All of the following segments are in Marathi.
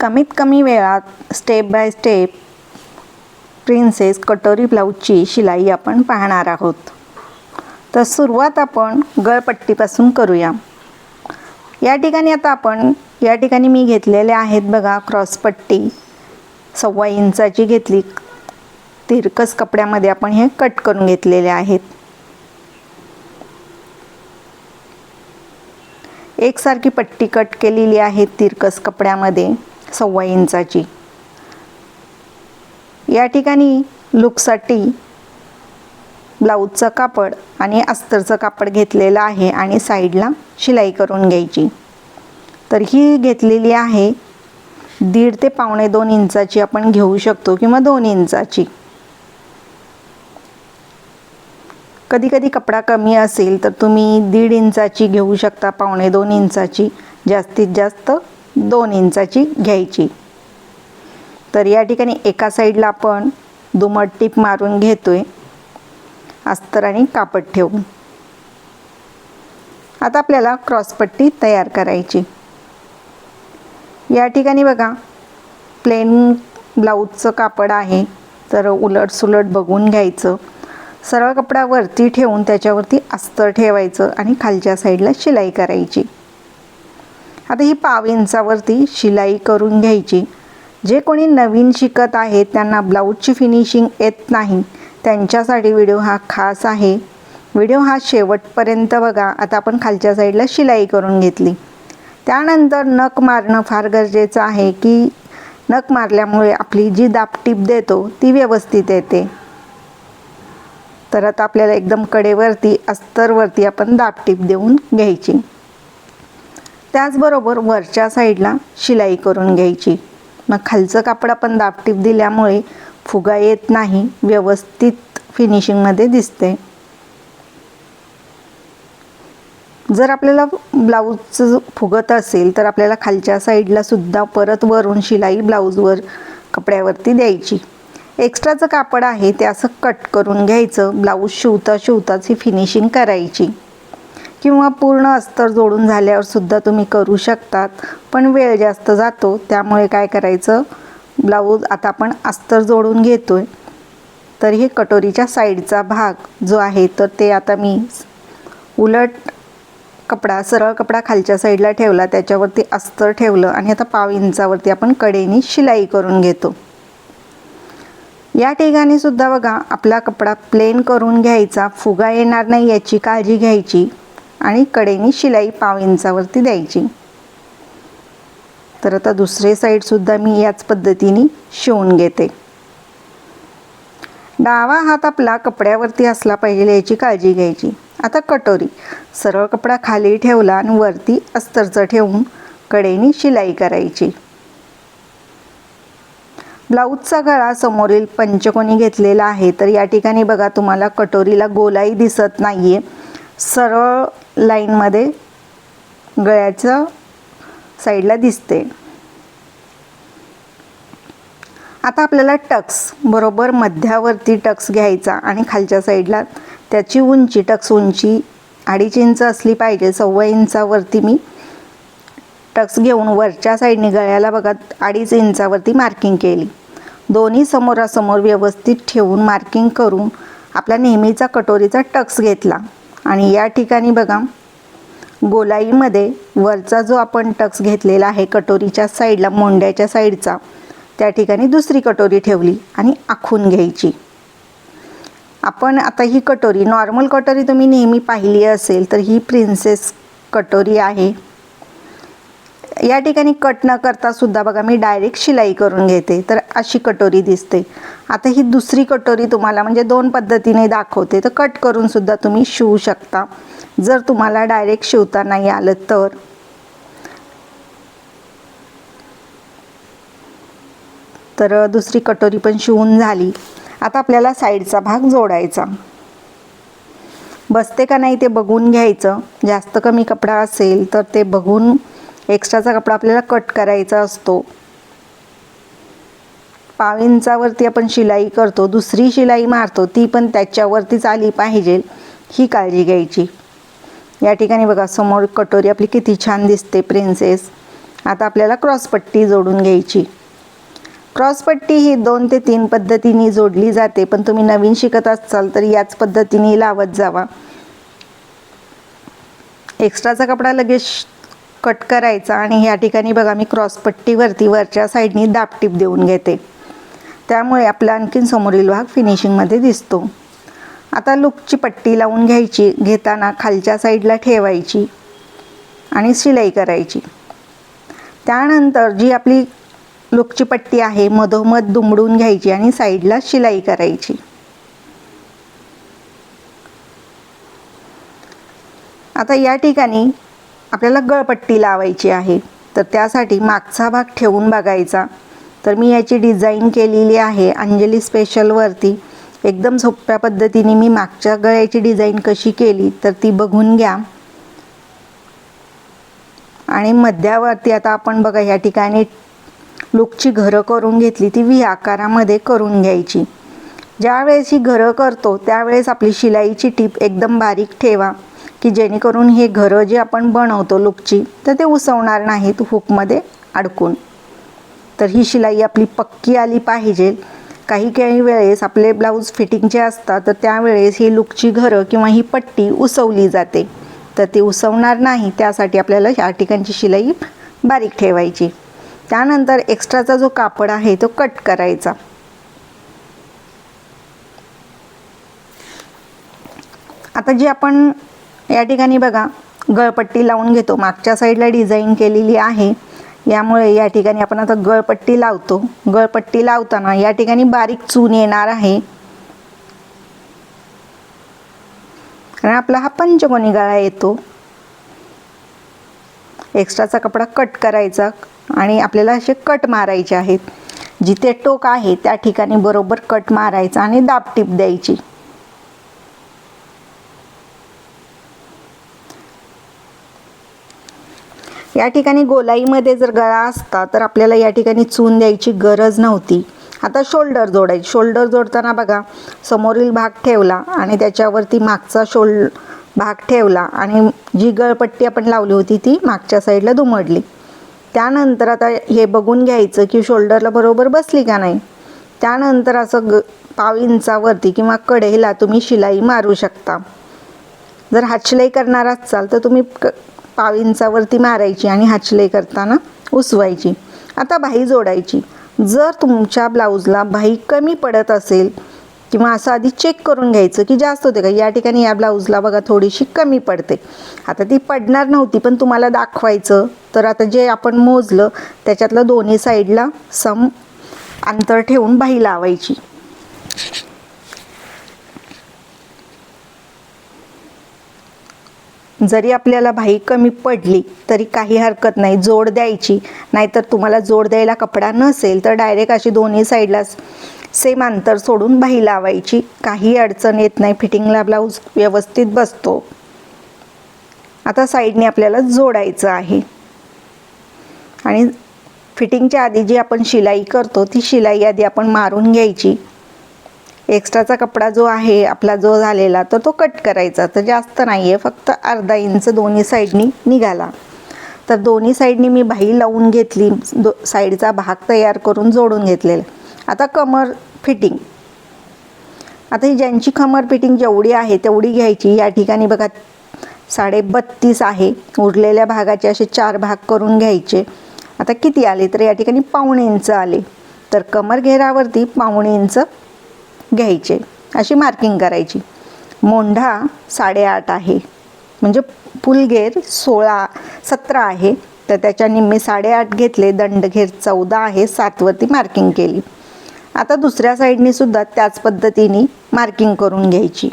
कमीत कमी वेळात स्टेप बाय स्टेप प्रिन्सेस कटोरी ब्लाऊजची शिलाई आपण पाहणार आहोत. तर सुरुवात आपण गळपट्टीपासून करूया. या ठिकाणी आता आपण या ठिकाणी मी घेतलेले आहेत बघा क्रॉसपट्टी सव्वा इंचाची घेतली. तिरकस कपड्यामध्ये आपण हे कट करून घेतलेले आहेत. एकसारखी पट्टी कट केलेली आहे तिरकस कपड्यामध्ये. सव्वा इंचाची. या ठिकाणी लुकसाठी ब्लाऊजचं कापड आणि अस्तरचं कापड घेतलेलं आहे आणि साईडला शिलाई करून घ्यायची. तर ही घेतलेली आहे. दीड ते पावणे दोन इंचाची आपण घेऊ शकतो किंवा दोन इंचाची. कधी कधी कपडा कमी असेल तर तुम्ही दीड इंचाची घेऊ शकता पावणे दोन इंचाची. जास्तीत जास्त दोन इंचाची घ्यायची. तर या ठिकाणी एका साईडला आपण दुमट टीप मारून घेतो अस्तर आणि कापड ठेवून. आता आपल्याला क्रॉसपट्टी तयार करायची. या ठिकाणी बघा प्लेन ब्लाऊजचं कापड आहे. तर उलट सुलट बघून घ्यायचं. सरळ कपडा वरती ठेवून त्याच्यावरती अस्तर ठेवायचं आणि खालच्या साईडला शिलाई करायची. आता ही पाव इंचावरती शिलाई करून घ्यायची. जे कोणी नवीन शिकत आहेत त्यांना ब्लाऊजची फिनिशिंग येत नाही. त्यांच्यासाठी व्हिडिओ हा खास आहे. व्हिडिओ हा शेवटपर्यंत बघा. आता आपण खालच्या साईडला शिलाई करून घेतली. त्यानंतर नख मारणं फार गरजेचं आहे की नख मारल्यामुळे आपली जी दापटीप देतो ती व्यवस्थित येते. तर आता आपल्याला एकदम कडेवरती अस्तरवरती आपण दापटीप देऊन घ्यायची. त्याचबरोबर वरच्या साईडला शिलाई करून घ्यायची. मग खालचं कापड आपण दापटीप दिल्यामुळे फुगा येत नाही व्यवस्थित फिनिशिंगमध्ये दिसते. जर आपल्याला ब्लाऊजचं फुगत असेल तर आपल्याला खालच्या साईडला सुद्धा परत वरून शिलाई ब्लाऊजवर कपड्यावरती द्यायची. एक्स्ट्राचं कापड आहे ते असं कट करून घ्यायचं ब्लाऊज शिवता शिवताच ही फिनिशिंग करायची. किंवा पूर्ण अस्तर जोडून झाल्यावर सुद्धा तुम्ही करू शकतात. पण वेळ जास्त जातो त्यामुळे काय करायचं? ब्लाऊज आता आपण अस्तर जोडून घेतोय. तर हे कटोरीच्या साईडचा भाग जो आहे तर ते आता मी उलट कपडा सरळ कपडा खालच्या साईडला ठेवला त्याच्यावरती अस्तर ठेवलं आणि आता पाव इंचावरती आपण कडेनी शिलाई करून घेतो. या ठिकाणी सुद्धा बघा आपला कपडा प्लेन करून घ्यायचा फुगा येणार नाही याची काळजी घ्यायची. आणि कडेनी शिलाई पाव इंचावरती द्यायची. तर आता दुसरे साईडसुद्धा मी याच पद्धतीने शिवून घेते. डावा हात आपला कपड्यावरती असला पाहिजे याची काळजी घ्यायची. आता कटोरी. सरळ कपडा खाली ठेवला आणि वरती अस्तरचं ठेवून कडेनी शिलाई करायची. ब्लाऊजचा गळा समोरील पंचकोनी घेतलेला आहे. तर या ठिकाणी बघा तुम्हाला कटोरीला गोलाई दिसत नाही आहे सरळ लाईनमध्ये गळ्याचं साईडला दिसते. आता आपल्याला टक्स बरोबर मध्यावरती टक्स घ्यायचा आणि खालच्या साईडला त्याची उंची टक्स उंची अडीच इंच असली पाहिजे सव्वा इंचावरती मी टक्स घेऊन वरच्या साईडने गळ्याला बघा अडीच इंचावरती मार्किंग केली. दोन्ही समोरासमोर व्यवस्थित ठेवून मार्किंग करून आपला नेहमीचा कटोरीचा टक्स घेतला. आणि या ठिकाणी बघा गोलाईमध्ये वरचा जो आपण टक्स घेतलेला आहे कटोरीच्या साईडला मोंड्याच्या साईडचा त्या ठिकाणी दुसरी कटोरी ठेवली आणि आखून घ्यायची. आपण आता ही कटोरी नॉर्मल कटोरी तुम्ही नेहमी पाहिली असेल तर ही प्रिन्सेस कटोरी आहे. या ठिकाणी कट न करता सुद्धा बघा मी डायरेक्ट शिलाई करून घेते. तर अशी कटोरी दिसते. आता ही दुसरी कटोरी तुम्हाला म्हणजे दोन पद्धतीने दाखवते. तर कट करून सुद्धा तुम्ही शिवू शकता. जर तुम्हाला डायरेक्ट शिवता नाही आलं तर. तर दुसरी कटोरी पण शिवून झाली. आता आपल्याला साईडचा भाग जोडायचा. बसते का नाही ते बघून घ्यायचं. जास्त कमी कपडा असेल तर ते बघून एक्स्ट्राचा कपडा आपल्याला कट करायचा असतो. पाव इंचावरती आपण शिलाई करतो दुसरी शिलाई मारतो ती पण त्याच्यावरतीच आली पाहिजे ही काळजी घ्यायची. या ठिकाणी बघा समोर कटोरी आपली किती छान दिसते प्रिन्सेस आता आपल्याला क्रॉसपट्टी जोडून घ्यायची. क्रॉसपट्टी ही दोन ते तीन पद्धतीने जोडली जाते पण तुम्ही नवीन शिकत असाल तर याच पद्धतीने लावत जावा. एक्स्ट्राचा कपडा लगेच कट करायचा आणि ह्या ठिकाणी बघा मी क्रॉसपट्टीवरती वरच्या साईडनी दाबटीप देऊन घेते. त्यामुळे आपला आणखीन समोरील भाग फिनिशिंगमध्ये दिसतो. आता लुकची पट्टी लावून घ्यायची घेताना खालच्या साईडला ठेवायची आणि शिलाई करायची. त्यानंतर जी आपली लुकची पट्टी आहे मधोमध दुमडून घ्यायची आणि साईडला शिलाई करायची. आता या ठिकाणी आपल्याला गळपट्टी लावायची आहे. तर त्यासाठी मागचा भाग ठेवून बघायचा. तर मी याची डिझाईन केलेली आहे अंजली स्पेशलवरती एकदम सोप्या पद्धतीने मी मागच्या गळ्याची डिझाईन कशी केली तर ती बघून घ्या. आणि मध्यावरती आता आपण बघा या ठिकाणी लुकची घरं करून घेतली ती व्ही आकारामध्ये करून घ्यायची. ज्यावेळेस ही घरं करतो त्यावेळेस आपली शिलाईची टीप एकदम बारीक ठेवा. की जेणेकरून हे घरं जे आपण बनवतो लुकची तर ते उसवणार नाहीत हुकमध्ये अडकून. तर ही शिलाई आपली पक्की आली पाहिजे. काही काही वेळेस आपले ब्लाऊज फिटिंगचे असतात तर त्यावेळेस ही लुकची घरं किंवा ही पट्टी उसवली जाते. तर ती उसवणार नाही त्यासाठी आपल्याला या ठिकाणची शिलाई बारीक ठेवायची. त्यानंतर एक्स्ट्राचा जो कापड आहे तो कट करायचा. आता जी आपण या ठिकाणी बघा गळपट्टी लावून घेतो. मागच्या साईडला डिझाईन केलेली आहे. यामुळे या ठिकाणी आपण आता गळपट्टी लावतो. गळपट्टी लावताना या ठिकाणी बारीक चून येणार आहे. कारण आपला हा पंचकोनी गळा येतो. एक्स्ट्राचा कपडा कट करायचा आणि आपल्याला असे कट मारायचे आहेत. जिथे टोक आहे त्या ठिकाणी बरोबर कट मारायचा आणि दाबटीप द्यायची. या ठिकाणी गोलाईमध्ये जर गळा असता तर आपल्याला या ठिकाणी चून द्यायची गरज नव्हती. आता शोल्डर जोडायची शोल्डर जोडताना बघा समोरील भाग ठेवला आणि त्याच्यावरती मागचा शोल्ड भाग ठेवला आणि जी गळपट्टी आपण लावली होती ती मागच्या साईडला दुमडली. त्यानंतर आता हे बघून घ्यायचं की शोल्डरला बरोबर बसली का नाही. त्यानंतर असं ग पाव इंचावरती किंवा कडेला तुम्ही शिलाई मारू शकता. जर हातशिलाई करणार असाल तर तुम्ही क पाव इंचावरती मारायची आणि हाचले करताना उसवायची. आता बाही जोडायची. जर तुमच्या ब्लाऊजला बाही कमी पडत असेल किंवा असं आधी चेक करून घ्यायचं की जास्त होते का? या ठिकाणी या ब्लाऊजला बघा थोडीशी कमी पडते. आता ती पडणार नव्हती पण तुम्हाला दाखवायचं. तर आता जे आपण मोजलं त्याच्यातलं दोन्ही साईडला सम अंतर ठेवून बाही लावायची. जरी आपल्याला भाई कमी पडली तरी काही हरकत नाही. जोड द्यायची. नाहीतर तुम्हाला जोड द्यायला कपडा नसेल तर डायरेक्ट अशी दोन्ही साईडला सेम अंतर सोडून भाई लावायची. काही अडचण येत नाही. फिटिंगला ब्लाऊज व्यवस्थित बसतो. आता साईडने आपल्याला जोडायचं आहे. आणि फिटिंगच्या आधी जी आपण शिलाई करतो ती शिलाई आधी आपण मारून घ्यायची. एक्स्ट्राचा कपडा जो आहे आपला जो झालेला तर तो कट करायचा. तर जास्त नाही आहे फक्त अर्धा इंच दोन्ही साईडनी निघाला. तर दोन्ही साईडनी मी बाही लावून घेतली दो साईडचा भाग तयार करून जोडून घेतलेला. आता कमर फिटिंग. आता ही ज्यांची कमर फिटिंग जेवढी आहे तेवढी घ्यायची. या ठिकाणी बघा साडे बत्तीस आहे. उरलेल्या भागाचे असे चार भाग करून घ्यायचे. आता किती आले तर या ठिकाणी पावणे इंच आले. तर कमर घेरावरती पावणे इंच घ्यायचे. अशी मार्किंग करायची. मोंढा साडेआठ आहे. म्हणजे पुलगेर सोळा सतरा आहे. तर त्याच्या निम्मे साडेआठ घेतले दंडघेर चौदा आहे सातवरती मार्किंग केली. आता दुसऱ्या साईडनी सुद्धा त्याच पद्धतीने मार्किंग करून घ्यायची.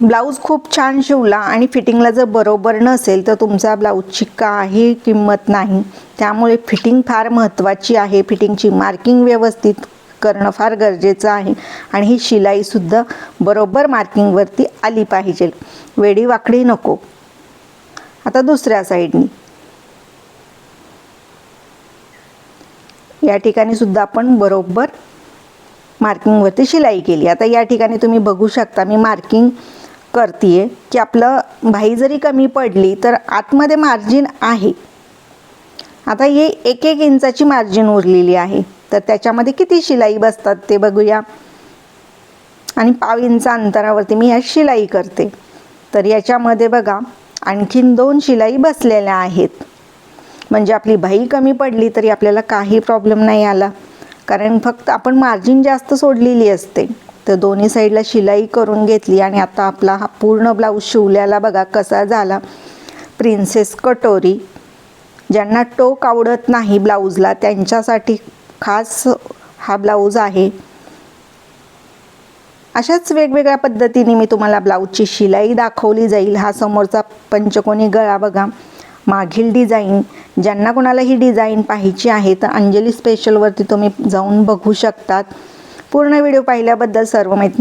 ब्लाऊज खूप छान शिवला आणि फिटिंगला जर बरोबर नसेल तर तुमचा ब्लाऊजची काही किंमत नाही. त्यामुळे फिटिंग फार महत्त्वाची आहे. फिटिंगची मार्किंग व्यवस्थित करणं फार गरजेचं आहे. आणि ही शिलाईसुद्धा बरोबर मार्किंगवरती आली पाहिजे. वेडी वाकडी नको. आता दुसऱ्या साईडनी. या ठिकाणी सुद्धा आपण बरोबर मार्किंगवरती शिलाई केली. आता या ठिकाणी तुम्ही बघू शकता मी मार्किंग करते की आपलं भाई जरी कमी पडली तर आतमध्ये मार्जिन आहे. आता ही एक एक इंचाची मार्जिन उरलेली आहे. तर त्याच्यामध्ये किती शिलाई बसतात ते बघूया. आणि पाव इंच अंतरावरती मी या शिलाई करते. तर याच्यामध्ये बघा आणखीन दोन शिलाई बसलेल्या आहेत. म्हणजे आपली भाई कमी पडली तरी आपल्याला काही प्रॉब्लेम नाही आला. कारण फक्त आपण मार्जिन जास्त सोडलेली असते. तर दोन्ही साईडला शिलाई करून घेतली आणि आता आपला हा पूर्ण ब्लाऊज शिवल्याला बघा कसा झाला. प्रिन्सेस कटोरी ज्यांना टोक आवडत नाही ब्लाऊजला त्यांच्यासाठी खास हा ब्लाऊज आहे. अशाच वेगवेगळ्या पद्धतीने मी तुम्हाला ब्लाऊजची शिलाई दाखवली जाईल. हा समोरचा पंचकोनी गळा बघा. मागील डिझाईन ज्यांना कोणाला ही डिझाईन पाहिजे आहे तर अंजली स्पेशलवरती तुम्ही जाऊन बघू शकतात. पूर्ण व्हिडिओ पाहिल्याबद्दल सर्व माहिती